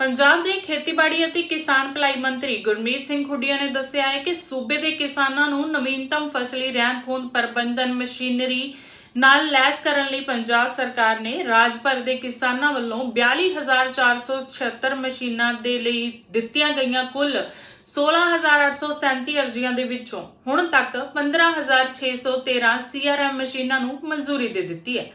ਪੰਜਾਬ ਦੇ ਖੇਤੀਬਾੜੀ ਅਤੇ ਕਿਸਾਨ ਭਲਾਈ ਮੰਤਰੀ ਗੁਰਮੀਤ ਸਿੰਘ ਖੁੱਡੀਆ ਨੇ ਦੱਸਿਆ ਹੈ ਕਿ ਸੂਬੇ ਦੇ ਕਿਸਾਨਾਂ ਨੂੰ ਨਵੀਨਤਮ ਫਸਲੀ ਰਹਿੰਦ ਖੂੰਦ ਪ੍ਰਬੰਧਨ ਮਸ਼ੀਨਰੀ ਨਾਲ ਲੈਸ ਕਰਨ ਲਈ ਪੰਜਾਬ ਸਰਕਾਰ ਨੇ ਰਾਜ ਭਰ ਦੇ ਕਿਸਾਨਾਂ ਵੱਲੋਂ 42476 ਮਸ਼ੀਨਾਂ ਦੇ ਲਈ ਦਿੱਤੀਆਂ ਗਈਆਂ ਕੁੱਲ 16837 ਅਰਜ਼ੀਆਂ ਦੇ ਵਿੱਚੋਂ ਹੁਣ ਤੱਕ 15613 ਸੀਆਰਐਮ ਮਸ਼ੀਨਾਂ ਨੂੰ ਮਨਜ਼ੂਰੀ ਦੇ ਦਿੱਤੀ ਹੈ।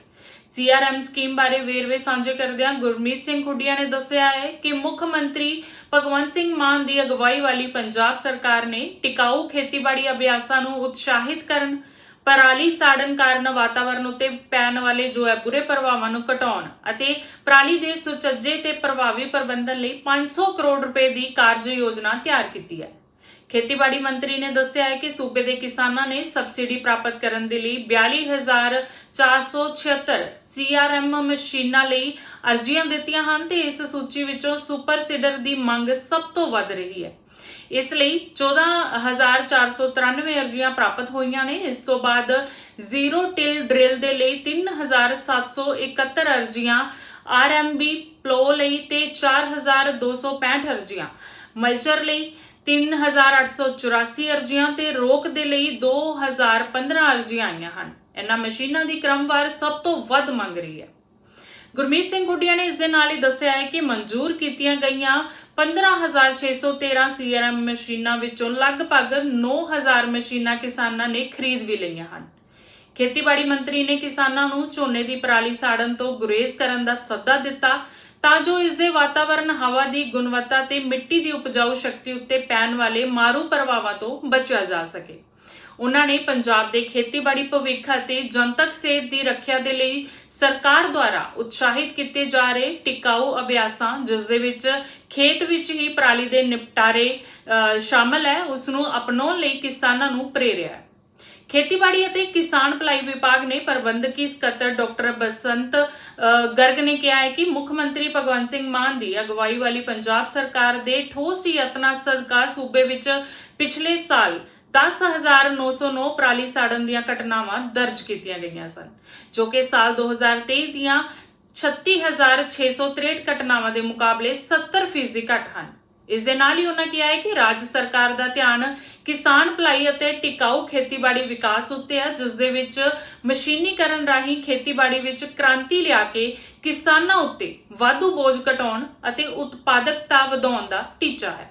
ਸੀਆਰਐਮ ਸਕੀਮ ਬਾਰੇ ਵੇਰਵੇ ਸਾਂਝੇ ਕਰਦਿਆਂ ਗੁਰਮੀਤ ਸਿੰਘ ਖੁੱਡੀਆ ਨੇ ਦੱਸਿਆ ਹੈ ਕਿ ਮੁੱਖ ਮੰਤਰੀ ਭਗਵੰਤ ਸਿੰਘ ਮਾਨ ਦੀ ਅਗਵਾਈ ਵਾਲੀ ਪੰਜਾਬ ਸਰਕਾਰ ਨੇ ਟਿਕਾਊ ਖੇਤੀਬਾੜੀ ਅਭਿਆਸਾਂ ਨੂੰ ਉਤਸ਼ਾਹਿਤ ਕਰਨ ਪਰਾਲੀ ਸਾੜਨ ਕਾਰਨ ਵਾਤਾਵਰਣ ਉੱਤੇ ਪੈਣ ਵਾਲੇ ਜੋ ਹੈ ਬੁਰੇ ਪ੍ਰਭਾਵਾਂ ਨੂੰ ਘਟਾਉਣ ਅਤੇ ਪਰਾਲੀ ਦੇ ਸੁਚੱਜੇ ਤੇ ਪ੍ਰਭਾਵੀ ਪ੍ਰਬੰਧਨ ਲਈ 500 ਕਰੋੜ ਰੁਪਏ ਦੀ ਕਾਰਜ ਯੋਜਨਾ ਤਿਆਰ ਕੀਤੀ ਹੈ। ਖੇਤੀਬਾੜੀ ਮੰਤਰੀ ਨੇ ਦੱਸਿਆ ਹੈ ਕਿ ਸੂਬੇ ਦੇ ਕਿਸਾਨਾਂ ਨੇ ਸਬਸਿਡੀ ਪ੍ਰਾਪਤ ਕਰਨ ਦੇ ਲਈ 42476 ਸੀਆਰਐਮ ਮਸ਼ੀਨਾਂ ਲਈ ਅਰਜ਼ੀਆਂ ਦਿੱਤੀਆਂ ਹਨ ਤੇ ਇਸ ਸੂਚੀ ਵਿੱਚੋਂ ਸੁਪਰ ਸੀਡਰ ਦੀ ਮੰਗ ਸਭ ਤੋਂ ਵੱਧ ਰਹੀ ਹੈ। ਇਸ ਲਈ 14493 ਅਰਜ਼ੀਆਂ ਪ੍ਰਾਪਤ ਹੋਈਆਂ ਨੇ। ਇਸ ਤੋਂ ਬਾਅਦ ਜ਼ੀਰੋ ਟਿਲ ਡ੍ਰਿਲ ਦੇ ਲਈ 3771 ਅਰਜ਼ੀਆਂ, ਆਰਐਮਬੀ ਪਲੋ ਲਈ ਤੇ 4265 ਅਰਜ਼ੀਆਂ। ਮਲਚਰ ਲਈ 3884 ਅਰਜ਼ੀਆਂ ਤੇ ਰੋਕ ਦੇ ਲਈ 2015 ਅਰਜ਼ੀਆਂ ਆਈਆਂ ਹਨ। ਇਹਨਾਂ ਮਸ਼ੀਨਾਂ ਦੀ ਕ੍ਰਮਵਾਰ ਸਭ ਤੋਂ ਵੱਧ ਮੰਗ ਰਹੀ ਹੈ। ਗੁਰਮੀਤ ਸਿੰਘ ਗੁੱਡੀਆ ਨੇ ਇਸ ਦੇ ਨਾਲ ਹੀ ਦੱਸਿਆ ਹੈ ਕਿ ਮਨਜ਼ੂਰ ਕੀਤੀਆਂ ਗਈਆਂ 15613 ਸੀਆਰਐਮ ਮਸ਼ੀਨਾਂ ਵਿੱਚੋਂ ਲਗਭਗ 9000 ਮਸ਼ੀਨਾਂ ਕਿਸਾਨਾਂ ਨੇ ਖਰੀਦ ਵੀ ਲਈਆਂ ਹਨ। ਖੇਤੀਬਾੜੀ ਮੰਤਰੀ ਨੇ ਕਿਸਾਨਾਂ ਨੂੰ ਝੋਨੇ ਦੀ ਪਰਾਲੀ ਸਾੜਨ ਤੋਂ ਗੁਰੇਜ਼ ਕਰਨ ਦਾ ਸੱਦਾ ਦਿੱਤਾ ਤਾਂ ਜੋ ਇਸ ਦੇ ਵਾਤਾਵਰਣ ਹਵਾ ਦੀ ਗੁਣਵੱਤਾ ਤੇ ਮਿੱਟੀ ਦੀ ਉਪਜਾਊ ਸ਼ਕਤੀ ਉੱਤੇ ਪੈਣ ਵਾਲੇ ਮਾਰੂ ਪ੍ਰਭਾਵਾਂ ਤੋਂ ਬਚਿਆ ਜਾ ਸਕੇ। ਉਹਨਾਂ ਨੇ ਪੰਜਾਬ ਦੇ ਖੇਤੀਬਾੜੀ ਭਵਿੱਖ ਅਤੇ ਜਨਤਕ ਸਿਹਤ ਦੀ ਰੱਖਿਆ ਦੇ ਲਈ ਸਰਕਾਰ ਦੁਆਰਾ ਉਤਸ਼ਾਹਿਤ ਕੀਤੇ ਜਾ ਰਹੇ ਟਿਕਾਊ ਅਭਿਆਸਾਂ, ਜਿਸ ਦੇ ਵਿੱਚ ਖੇਤ ਵਿੱਚ ਹੀ ਪਰਾਲੀ ਦੇ ਨਿਪਟਾਰੇ ਸ਼ਾਮਲ ਹੈ ਉਸ ਨੂੰ ਅਪਣਾਉਣ ਲਈ ਕਿਸਾਨਾਂ ਨੂੰ ਪ੍ਰੇਰਿਆ ਖੇਤੀਬਾੜੀ ਅਤੇ ਕਿਸਾਨ ਭਲਾਈ ਵਿਭਾਗ ਨੇ ਪ੍ਰਬੰਧਕੀ ਸਕੱਤਰ ਡਾਕਟਰ ਬਸੰਤ ਗਰਗ ਨੇ ਕਿਹਾ ਹੈ ਕਿ ਮੁੱਖ ਮੰਤਰੀ ਭਗਵੰਤ ਸਿੰਘ ਮਾਨ ਦੀ ਅਗਵਾਈ ਵਾਲੀ ਪੰਜਾਬ ਸਰਕਾਰ ਦੇ ਠੋਸ ਯਤਨਾਂ ਸਦਕਾ ਸੂਬੇ ਵਿੱਚ ਪਿਛਲੇ ਸਾਲ 10909 ਪਰਾਲੀ ਸਾੜਨ ਦੀਆਂ ਘਟਨਾਵਾਂ ਦਰਜ ਕੀਤੀਆਂ ਗਈਆਂ ਸਨ, ਜੋ ਕਿ ਸਾਲ 2023 ਦੀਆਂ 36663 ਘਟਨਾਵਾਂ ਦੇ ਮੁਕਾਬਲੇ 70% ਘੱਟ ਹਨ। ਇਸ ਦੇ ਨਾਲ ਹੀ ਉਹਨਾਂ ਕਿਹਾ ਹੈ ਕਿ ਰਾਜ ਸਰਕਾਰ ਦਾ ਧਿਆਨ ਕਿਸਾਨ ਭਲਾਈ ਅਤੇ ਟਿਕਾਊ ਖੇਤੀਬਾੜੀ ਵਿਕਾਸ ਉੱਤੇ ਹੈ, ਜਿਸ ਦੇ ਵਿੱਚ ਮਸ਼ੀਨੀਕਰਨ ਰਾਹੀਂ ਖੇਤੀਬਾੜੀ ਵਿੱਚ ਕ੍ਰਾਂਤੀ ਲਿਆ ਕੇ ਕਿਸਾਨਾਂ ਉੱਤੇ ਵਾਧੂ ਬੋਝ ਘਟਾਉਣ ਅਤੇ ਉਤਪਾਦਕਤਾ ਵਧਾਉਣ ਦਾ ਟੀਚਾ ਹੈ।